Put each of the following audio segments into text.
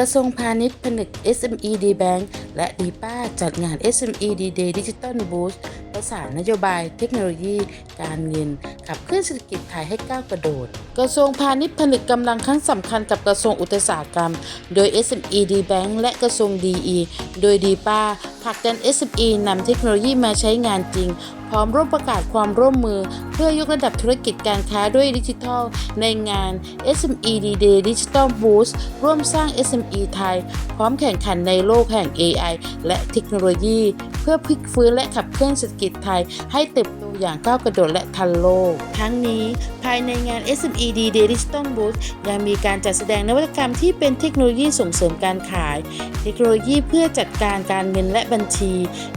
กระทรวงพาณิชย์ผนึก SME D Bank และดีป้าจัดงาน SME D Day Digital Boost ประสานนโยบายเทคโนโลยี การเงิน ขับเคลื่อนเศรษฐกิจไทยให้ก้าวกระโดด กระทรวงพาณิชย์ผนึกกำลังครั้งสำคัญกับกระทรวงอุตสาหกรรม โดย SME D Bank และกระทรวง DE โดยดีป้าผลักดัน SME นำเทคโนโลยีมาใช้งานจริง พร้อมร่วมประกาศความร่วมมือ เพื่อยกระดับธุรกิจการค้าด้วยดิจิทัล ในงาน SME D-Day Digital Boost ร่วมสร้าง SME ไทย พร้อมแข่งขันในโลกแห่ง AI และเทคโนโลยี เพื่อพลิกฟื้นและขับเคลื่อนเศรษฐกิจไทยให้เติบ อย่างก้าวกระโดดและทันโลก ทั้งนี้ภายในงาน SMED Digital Boost ยังมีการจัดแสดงนวัตกรรมที่เป็นเทคโนโลยีส่งเสริมการขาย เทคโนโลยีเพื่อจัดการการเงินและบัญชี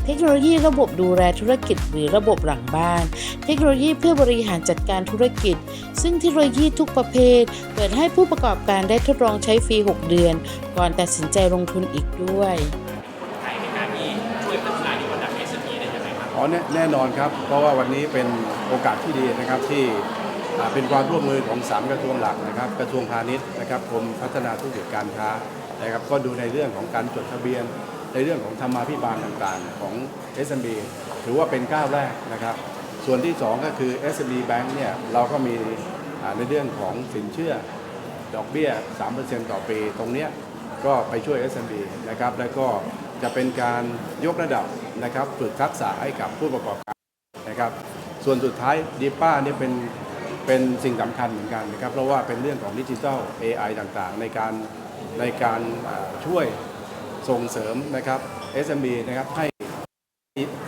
เทคโนโลยีระบบดูแลธุรกิจ หรือระบบหลังบ้าน เทคโนโลยีเพื่อบริหารจัดการธุรกิจ ซึ่งเทคโนโลยีทุกประเภท เปิดให้ผู้ประกอบการได้ทดลองใช้ฟรี 6 เดือน ก่อนตัดสินใจลงทุนอีกด้วย อ๋อแน่แน่นอนครับ เพราะว่าวันนี้เป็นโอกาสที่ดีนะครับที่เป็นความร่วมมือของ 3 กระทรวงหลักนะครับ กระทรวงพาณิชย์นะครับกรมพัฒนาธุรกิจการค้านะครับ ก็ดูในเรื่องของการจดทะเบียน ในเรื่องของธรรมาภิบาลต่างๆ ของ SME ถือว่าเป็นก้าวแรกนะครับ ส่วนที่ 2 ก็คือ SME Bank เนี่ยเราก็มีในเรื่องของสินเชื่อดอกเบี้ย 3%ต่อปี ตรงเนี้ยก็ไปช่วย SME นะครับ แล้วก็ จะเป็นการยกระดับนะครับฝึกทักษะให้กับผู้ประกอบการนะครับส่วนสุดท้ายดีป้าเนี่ยเป็นเป็นสิ่งสำคัญเหมือนกันนะครับเพราะว่าเป็นเรื่องของดิจิทัล AI ต่างๆ ในการในการช่วยส่งเสริมนะครับ SME นะครับให้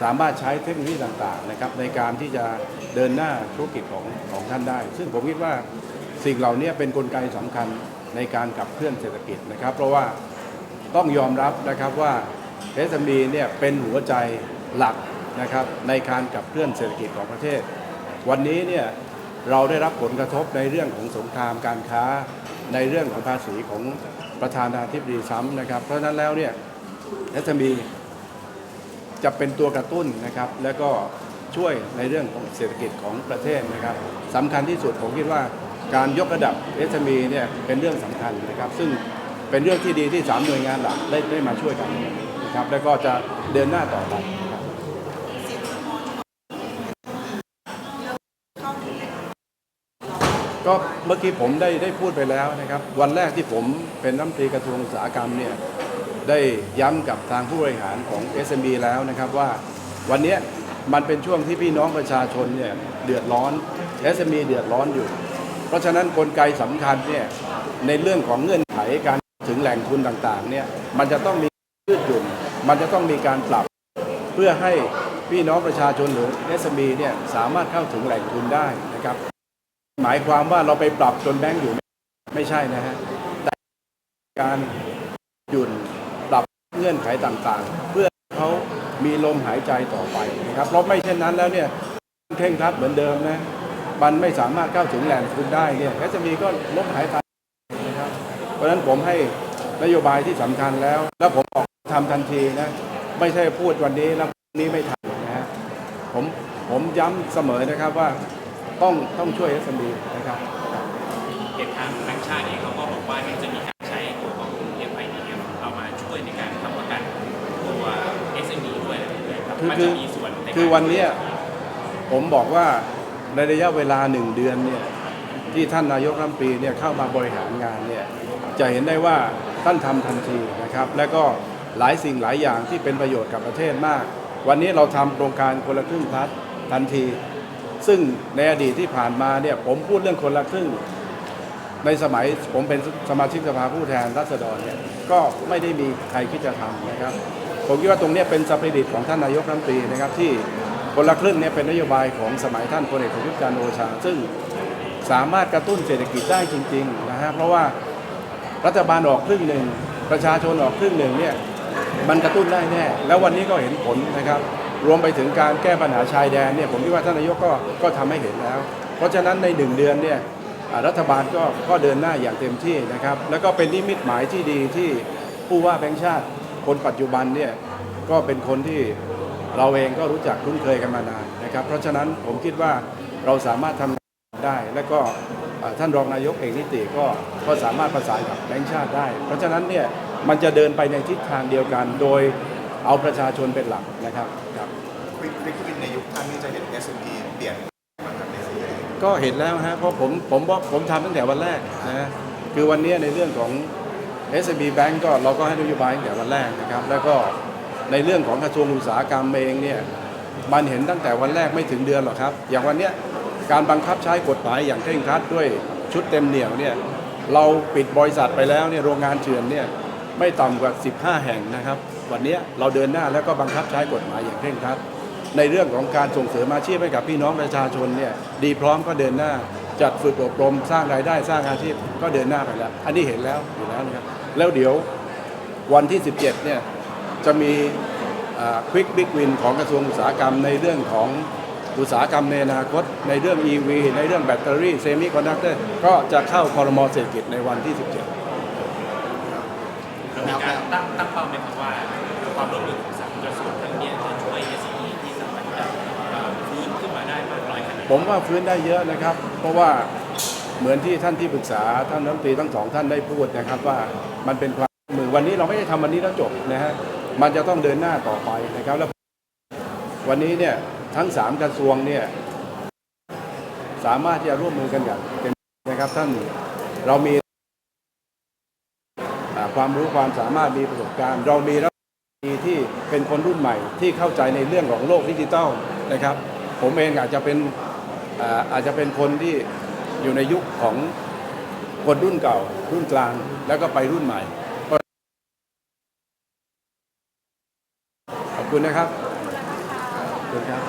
สามารถใช้เทคโนโลยีต่างๆนะครับในการที่จะเดินหน้าธุรกิจของของท่านได้ ซึ่งผมคิดว่าสิ่งเหล่านี้เป็นนกลไกสำคัญในการขับเคลื่อนเศรษฐกิจนะครับ เพราะว่าต้องยอมรับนะครับว่า SME เนี่ยเป็นหัวใจหลักนะครับในการขับเคลื่อนเศรษฐกิจของประเทศ วันนี้เนี่ยเราได้รับผลกระทบในเรื่องของสงครามการค้าในเรื่องของภาษีของประธานาธิบดีซ้ำนะครับ เพราะฉะนั้นแล้วเนี่ย SME จะเป็นตัวกระตุ้นนะครับ แล้วก็ช่วยในเรื่องของเศรษฐกิจของประเทศนะครับสำคัญที่สุดผมคิดว่าการยกระดับ SME เนี่ยเป็นเรื่องสำคัญนะครับ ซึ่งเป็นเรื่องที่ดีที่สามหน่วยงานหลักได้ได้มาช่วยกันนะ ครับแล้วก็จะเดินหน้าต่อไปครับก็เมื่อกี้ผมได้ได้พูดไปแล้วนะครับ วันแรกที่ผมเป็นรัฐมนตรีกระทรวงอุตสาหกรรมเนี่ยได้ย้ำกับทางผู้บริหารของ SME แล้วนะครับว่าวันนี้มันเป็นช่วงที่พี่น้องประชาชนเนี่ยเดือดร้อน SME เดือดร้อนอยู่ เพราะฉะนั้นกลไกสำคัญเนี่ยในเรื่องของเงื่อนไขการถึงแหล่งทุนต่างๆเนี่ยมันจะต้องมียืดหยุ่น มันจะต้องมีการปรับเพื่อให้พี่น้องประชาชนหรือ SME เนี่ยสามารถเข้าถึงแหล่งทุนได้นะครับ หมายความว่าเราไปปรับจนแบงก์อยู่ไม่ใช่นะฮะแต่การหยุ่นปรับเงื่อนไขต่างๆ เพื่อเขามีลมหายใจต่อไปนะครับเพราะไม่เช่นนั้นแล้วเนี่ยเคร่งครัดเหมือนเดิมนะมันไม่สามารถเข้าถึงแหล่งทุนได้เนี่ยแอสมีก็ล้มหายตายนะครับเพราะฉะนั้นผมให้นโยบายที่สำคัญแล้ว แล้วผมออก ทำทันทีนะ ไม่ใช่พูดวันนี้แล้วพรุ่งนี้ไม่ทำนะฮะผมผมย้ำเสมอนะครับว่าต้องต้องช่วย SME นะครับเด็กทางแบงค์ชาติเองเขาก็บอกว่าเนี่ยจะมีการใช้ตัวของ FIDM เอามาช่วยในการทำประกันตัว SME ด้วยนะครับคือมันคืจะอมีส่วนในการคือวันเนี้ยผมบอกว่าในระยะเวลาหนึ่งเดือนเนี่ยที่ท่านนายกรัฐมนตรีเนี่ยเข้ามาบริหารงานเนี่ยจะเห็นได้ว่าท่านทำทันทีนะครับ และก็ หลายสิ่งหลายอย่างที่เป็นประโยชน์กับประเทศมาก วันนี้เราทำโครงการคนละครึ่งพลัสทันที ซึ่งในอดีตที่ผ่านมาเนี่ยผมพูดเรื่องคนละครึ่ง ในสมัยผมเป็นสมาชิกสภาผู้แทนราษฎรเนี่ยก็ไม่ได้มีใครคิดจะทำนะครับ ผมคิดว่าตรงนี้เป็นสปิริตของท่านนายกรัฐมนตรีนะครับที่คนละครึ่งเนี่ยเป็นนโยบายของสมัยท่านพลเอกประยุทธ์จันทร์โอชา ซึ่งสามารถกระตุ้นเศรษฐกิจได้จริงๆนะฮะเพราะว่ารัฐบาลออกครึ่งหนึ่งประชาชนออกครึ่งหนึ่งเนี่ย มันกระตุ้นได้แน่ แล้ววันนี้ก็เห็นผลนะครับ รวมไปถึงการแก้ปัญหาชายแดนเนี่ยผมคิดว่าท่านนายกก็ก็ทำให้เห็นแล้ว เพราะฉะนั้นในหนึ่งเดือนเนี่ยอ่ารัฐบาลก็ก็เดินหน้าอย่างเต็มที่นะครับ แล้วก็เป็นนิมิตหมายที่ดีที่ผู้ว่าแบงค์ชาติ คนปัจจุบันเนี่ยก็เป็นคนที่เราเองก็รู้จักคุ้นเคยกันมานานนะครับ เพราะฉะนั้นผมคิดว่าเราสามารถทำได้ และก็อ่าท่านรองนายกเอกนิติก็ก็สามารถประสานกับแบงก์ชาติได้ เพราะฉะนั้นเนี่ย มันจะเดินไปในทิศทางเดียวกัน โดยเอาประชาชนเป็นหลักนะครับครับควิกควิกวินในยุคท่านนี่จะเห็น SME เปลี่ยนมาทำในซีรีส์ก็เห็นแล้วฮะเพราะผมผมบอกผมทำตั้งแต่วันแรกนะฮะคือวันนี้ในเรื่องของ SME Bank ก็เราก็ให้นโยบายตั้งแต่วันแรกนะครับ แล้วก็ในเรื่องของกระทรวงอุตสาหกรรมเองเนี่ยมันเห็นตั้งแต่วันแรกไม่ถึงเดือนหรอกครับ อย่างวันเนี้ยการบังคับใช้กฎหมายอย่างเคร่งครัดด้วยชุดเต็มเหนี่ยวเนี่ยเราปิดบริษัทไปแล้วเนี่ยโรงงานเถื่อนเนี่ย ไม่ต่ำกว่า 15 แห่งนะครับ วันนี้เราเดินหน้าแล้วก็บังคับใช้กฎหมายอย่างเคร่งครัด ในเรื่องของการส่งเสริมอาชีพให้กับพี่น้องประชาชนเนี่ยดีพร้อมก็เดินหน้า จัดฝึกอบรมสร้างรายได้สร้างอาชีพก็เดินหน้าไปแล้ว อันนี้เห็นแล้วอยู่แล้วนะครับแล้วเดี๋ยววันที่ 17 เนี่ยจะมีควิกบิ๊กวินของกระทรวงอุตสาหกรรมในเรื่องของอุตสาหกรรมในอนาคต ในเรื่อง EV ในเรื่องแบตเตอรี่เซมิคอนดักเตอร์ก็จะเข้าคอรมอเศรษฐกิจในวันที่ 17 ผมว่าฟื้นได้เยอะนะครับ เพราะว่าเหมือนที่ท่านที่ปรึกษาท่านรัฐมนตรีทั้งสองท่านได้พูดนะครับว่ามันเป็นความมือวันนี้เราไม่ได้ทำวันนี้แล้วจบนะฮะมันจะต้องเดินหน้าต่อไปนะครับแล้ววันนี้เนี่ยทั้งสามกระทรวงเนี่ยสามารถที่จะร่วมมือกันอย่างเต็มนะครับท่านเรามีความรู้ความสามารถมีประสบการณ์ เรามีรัฐมนตรีที่เป็นคนรุ่นใหม่ที่เข้าใจในเรื่องของโลกดิจิทัลนะครับ ผมเองอาจจะเป็น อาอาจจะเป็นคนที่อยู่ในยุคของคนรุ่นเก่า รุ่นกลางแล้วก็ไปรุ่นใหม่ขอบคุณนะครับขอบคุณครับ